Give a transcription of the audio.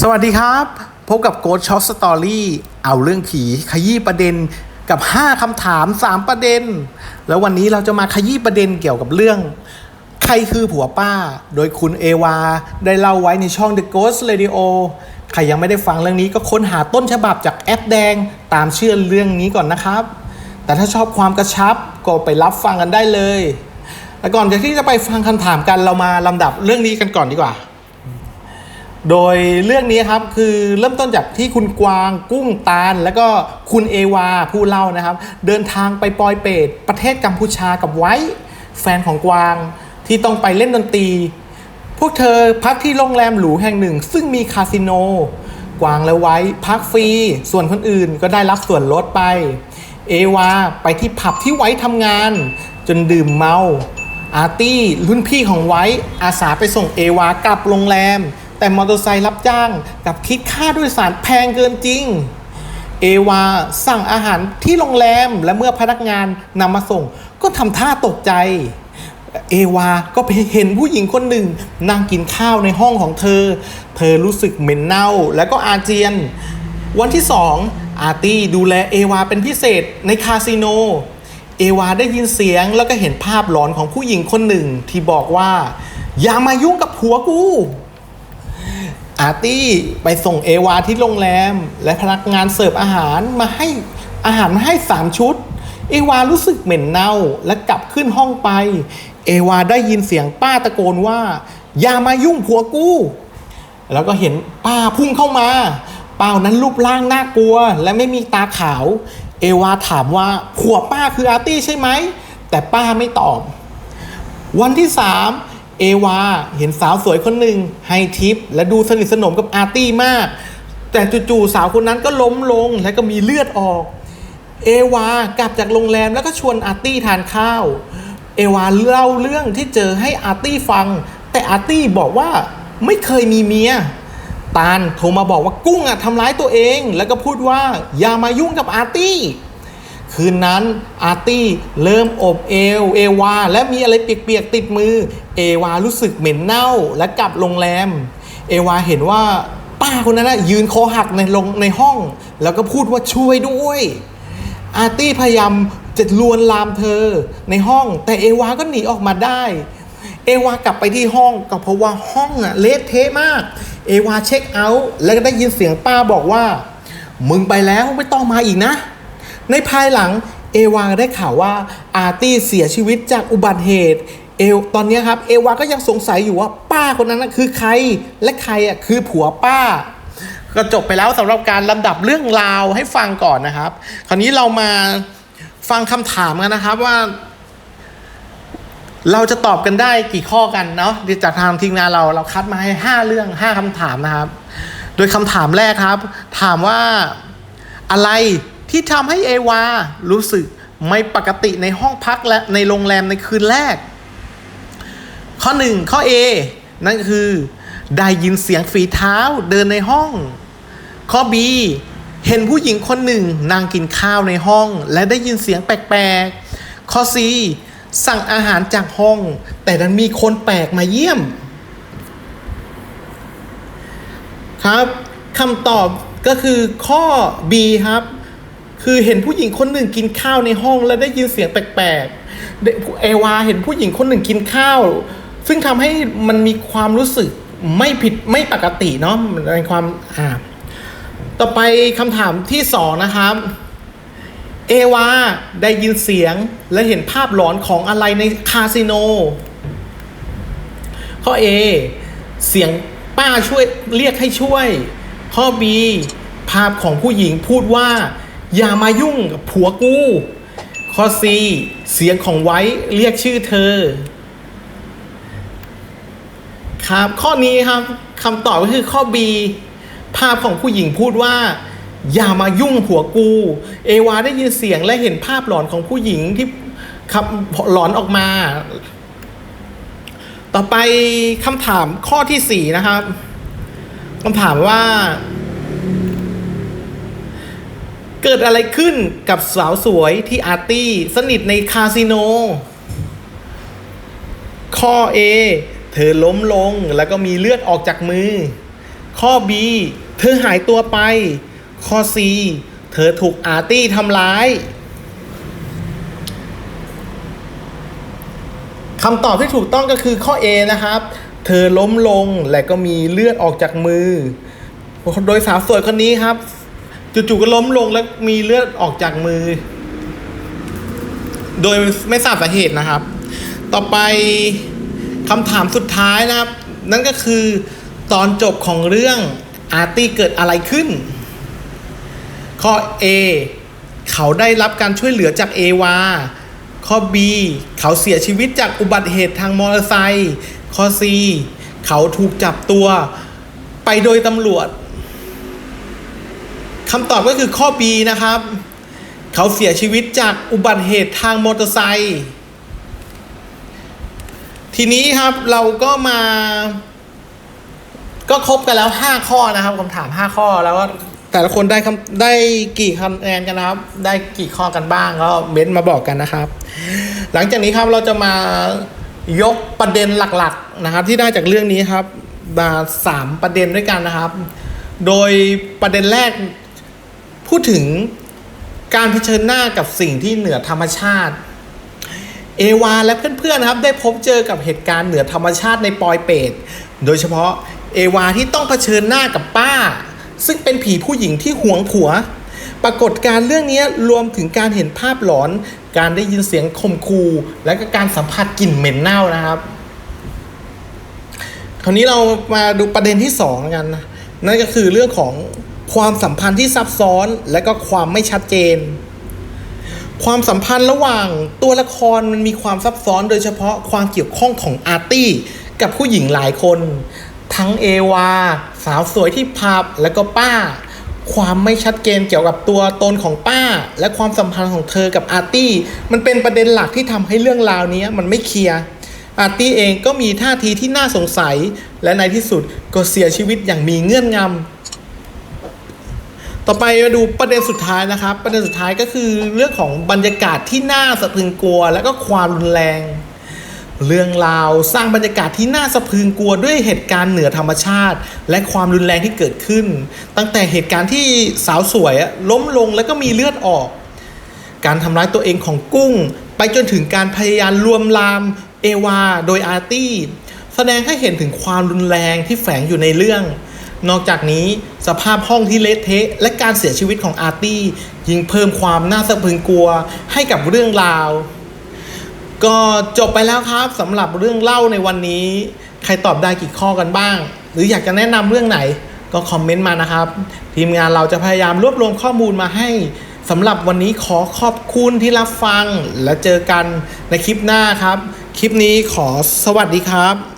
สวัสดีครับ พบกับโกดช็อตสตอรี่เอาเรื่องผีขยี้ประเด็นกับ 5คำถาม 3 ประเด็น แล้ววันนี้เราจะมาขยี้ประเด็นเกี่ยวกับเรื่อง ใครคือผัวป้า โดยคุณเอวา ได้เล่าไว้ในช่อง The Ghost Radio ใครยังไม่ได้ฟังเรื่องนี้ก็ค้นหาต้นฉบับจากแอปแดงตามเชื่อเรื่องนี้ก่อนนะครับ แต่ถ้าชอบความกระชับก็ไปรับฟังกันได้เลยแต่ก่อนที่จะไปฟังคำถามกันเรามาลำดับเรื่องนี้กันก่อนดีกว่า โดยเรื่องนี้ครับคือเริ่มต้นจากที่คุณกวางกุ้งตาล แล้วก็คุณเอวาผู้เล่านะครับ เดินทางไปปอยเปตประเทศกัมพูชากับไว้ แฟนของกวางที่ต้องไปเล่นดนตรี พวกเธอพักที่โรงแรมหรูแห่งหนึ่ง ซึ่งมีคาสิโน กวางและไว้พักฟรี ส่วนคนอื่นก็ได้รับส่วนลดไป เอวาไปที่ผับที่ไว้ทำงาน จนดื่มเมาอาร์ตี้รุ่นพี่ของไว้อาสาไปส่งเอวากลับโรงแรม แต่มอเตอร์ไซค์รับจ้างกับคิดค่าโดยสารแพงเกินจริง เอวาสั่งอาหารที่โรงแรมและเมื่อพนักงานนำมาส่ง ก็ทำท่าตกใจ เอวาก็ไปเห็นผู้หญิงคนหนึ่งนั่งกินข้าวในห้องของเธอ เธอรู้สึกเหม็นเน่าแล้วก็อาเจียน วันที่สองอาร์ตี้ดูแลเอวาเป็นพิเศษในคาสิโนเอวาได้ยินเสียงแล้วก็เห็นภาพหลอนของผู้หญิงคนหนึ่งที่บอกว่า อย่ามายุ่งกับผัวกู อาร์ตี้ไปส่งเอวาที่โรงแรม และพนักงานเสิร์ฟอาหารมาให้อาหารมาให้สามชุด เอวารู้สึกเหม็นเน่าและกลับขึ้นห้องไป เอวาได้ยินเสียงป้าตะโกนว่า อย่ามายุ่งผัวกู แล้วก็เห็นป้าพุ่งเข้ามา เป้านั้นรูปร่างน่ากลัว และไม่มีตาขาว เอวาถามว่าผัวป้าคืออาร์ตี้ใช่ไหม แต่ป้าไม่ตอบ วันที่สาม เอวาเห็นสาวสวยคนหนึ่งให้ทิป และดูสนิทสนมกับอาร์ตี้มาก แต่จู่ๆสาวคนนั้นก็ล้มลงและก็มีเลือดออก เอวากลับจากโรงแรมแล้วก็ชวนอาร์ตี้ทานข้าว เอวาเล่าเรื่องที่เจอให้อาร์ตี้ฟัง แต่อาร์ตี้บอกว่าไม่เคยมีเมียตาลโทรมาบอกว่ากุ้งอะทำร้ายตัวเอง แล้วก็พูดว่าอย่ามายุ่งกับอาร์ตี้ คืนนั้นอาร์ตี้เริ่มอบเอวเอวา และมีอะไรเปียกๆติดมือ เอวารู้สึกเหม็นเน่าและกลับโรงแรม เอวาเห็นว่าป้าคนนั้นนะยืนคอหักในลงในห้อง แล้วก็พูดว่าช่วยด้วย อาร์ตี้พยายามจะลวนลามเธอในห้อง แต่เอวาก็หนีออกมาได้ เอวากลับไปที่ห้องก็เพราะว่าห้องอะเละเทะมาก เอวาเช็คเอาท์แล้วก็ได้ยินเสียงป้าบอกว่า มึงไปแล้วไม่ต้องมาอีกนะ ในภายหลังเอวาได้ข่าวว่าอาร์ตี้เสียชีวิตจากอุบัติเหตุเอวตอนนี้ครับเอวาก็ยังสงสัยอยู่ว่าป้าคนนั้นนะคือใครและใครอะคือผัวป้า ก็จบไปแล้วสำหรับการลำดับเรื่องราวให้ฟังก่อนนะครับ คราวนี้เรามาฟังคำถามกันนะครับว่า เราจะตอบกันได้กี่ข้อกันเนาะจากทางทีมงานเราเราคัดมาให้ 5 เรื่อง 5คำถามนะครับ โดยคำถามแรกครับ ถามว่าอะไร ที่ทำให้เอวารู้สึกไม่ปกติในห้องพักและในโรงแรมในคืนแรก ข้อ 1 ข้อ A นั่นคือได้ยินเสียงฝีเท้าเดินในห้อง ข้อ B เห็นผู้หญิงคนหนึ่งนั่งกินข้าวในห้อง และได้ยินเสียงแปลกๆ ข้อ C สั่งอาหารจากห้อง แต่ดันมีคนแปลกมาเยี่ยม ครับคำตอบก็คือข้อ B ครับ คือเห็นผู้หญิงคนหนึ่งกินข้าวในห้องแล้วได้ยินเสียงแปลกๆเอวาเห็นผู้หญิงคนหนึ่งกินข้าว ซึ่งทำให้มันมีความรู้สึกไม่ผิดไม่ปกติเนาะมันเป็นความอ่าต่อไปคำถามที่สองนะครับ เอวาได้ยินเสียงและเห็นภาพหลอนของอะไรในคาสิโน ข้อ A เสียงป้าช่วยเรียกให้ช่วย ข้อ B ภาพของผู้หญิงพูดว่า อย่ามายุ่งกับผัวกู ข้อ C เสียงของไว้เรียกชื่อเธอ ครับข้อนี้ครับคำตอบก็คือข้อ B ภาพของผู้หญิงพูดว่า อย่ามายุ่งผัวกู เอวาได้ยินเสียงและเห็นภาพหลอนของผู้หญิงที่ขับหลอนออกมา ต่อไปคำถามข้อที่สี่นะครับคำถามว่า เกิดอะไรขึ้นกับสาวสวยที่อาร์ตี้สนิทในคาสิโน ข้อ A เธอล้มลงแล้วก็มีเลือดออกจากมือ ข้อ B เธอหายตัวไป ข้อ C เธอถูกอาร์ตี้ทำร้ายคำตอบที่ถูกต้องก็คือข้อ A นะครับ เธอล้มลงและก็มีเลือดออกจากมือ โดยสาวสวยคนนี้ครับ จู่ๆก็ล้มลงแล้วมีเลือดออกจากมือ โดยไม่ทราบสาเหตุนะครับ ต่อไปคำถามสุดท้ายนะครับ นั่นก็คือตอนจบของเรื่องอาร์ตี้เกิดอะไรขึ้น ข้อ A เขาได้รับการช่วยเหลือจากเอวาข้อ B เขาเสียชีวิตจากอุบัติเหตุทางมอเตอร์ไซค์ข้อ C เขาถูกจับตัว ไปโดยตำรวจ คำตอบก็คือข้อ B นะครับ เขาเสียชีวิตจากอุบัติเหตุทางมอเตอร์ไซค์ทีนี้ครับเราก็มา ก็ครบกันแล้ว 5 ข้อนะครับคำถาม 5 ข้อแล้วก็แต่ละคนได้คำได้กี่คะแนนกันนะครับ ได้กี่ข้อกันบ้างก็เม้นต์มาบอกกันนะครับ หลังจากนี้ครับเราจะมายกประเด็นหลักๆนะครับ ที่ได้จากเรื่องนี้ครับมาสามประเด็นด้วยกันนะครับ โดยประเด็นแรก พูดถึงการเผชิญหน้ากับสิ่งที่เหนือธรรมชาติ เอวาและเพื่อนๆนะครับ ได้พบเจอกับเหตุการณ์เหนือธรรมชาติในปอยเปตโดยเฉพาะเอวาที่ต้องเผชิญหน้ากับป้า ซึ่งเป็นผีผู้หญิงที่หวงผัว ปรากฏการเรื่องนี้รวมถึงการเห็นภาพหลอน การได้ยินเสียงข่มคูและก็การสัมผัสกลิ่นเหม็นเน่านะครับ คราวนี้เรามาดูประเด็นที่สองกันนะนั่นก็คือเรื่องของ ความสัมพันธ์ที่ซับซ้อนและก็ความไม่ชัดเจน ความสัมพันธ์ระหว่างตัวละครมันมีความซับซ้อน โดยเฉพาะความเกี่ยวข้องของอาร์ตี้กับผู้หญิงหลายคน ทั้งเอวาสาวสวยที่พับและก็ป้า ความไม่ชัดเจนเกี่ยวกับตัวตนของป้า และความสัมพันธ์ของเธอกับอาร์ตี้มันเป็นประเด็นหลักที่ทำให้เรื่องราวนี้มันไม่เคลียร์อาร์ตี้เองก็มีท่าทีที่น่าสงสัย และในที่สุดก็เสียชีวิตอย่างมีเงื่อนงำ ต่อไปมาดูประเด็นสุดท้ายนะครับ ประเด็นสุดท้ายก็คือเรื่องของบรรยากาศที่น่าสะพรึงกลัว และก็ความรุนแรง เรื่องราวสร้างบรรยากาศที่น่าสะพรึงกลัวด้วยเหตุการณ์เหนือธรรมชาติ และความรุนแรงที่เกิดขึ้น ตั้งแต่เหตุการณ์ที่สาวสวยล้มลงแล้วก็มีเลือดออก การทำร้ายตัวเองของกุ้ง ไปจนถึงการพยายามลวนลามเอวา โดยอาร์ตี้แสดงให้เห็นถึงความรุนแรงที่แฝงอยู่ในเรื่อง นอกจากนี้สภาพห้องที่เละเทะ และการเสียชีวิตของอาร์ตี้ยิ่งเพิ่มความน่าสะพรึงกลัวให้กับเรื่องราว ก็จบไปแล้วครับสำหรับเรื่องเล่าในวันนี้ ใครตอบได้กี่ข้อกันบ้าง หรืออยากจะแนะนำเรื่องไหนก็คอมเมนต์มานะครับ ทีมงานเราจะพยายามรวบรวมข้อมูลมาให้สำหรับวันนี้ขอขอบคุณที่รับฟังและเจอกันในคลิปหน้าครับ คลิปนี้ขอสวัสดีครับ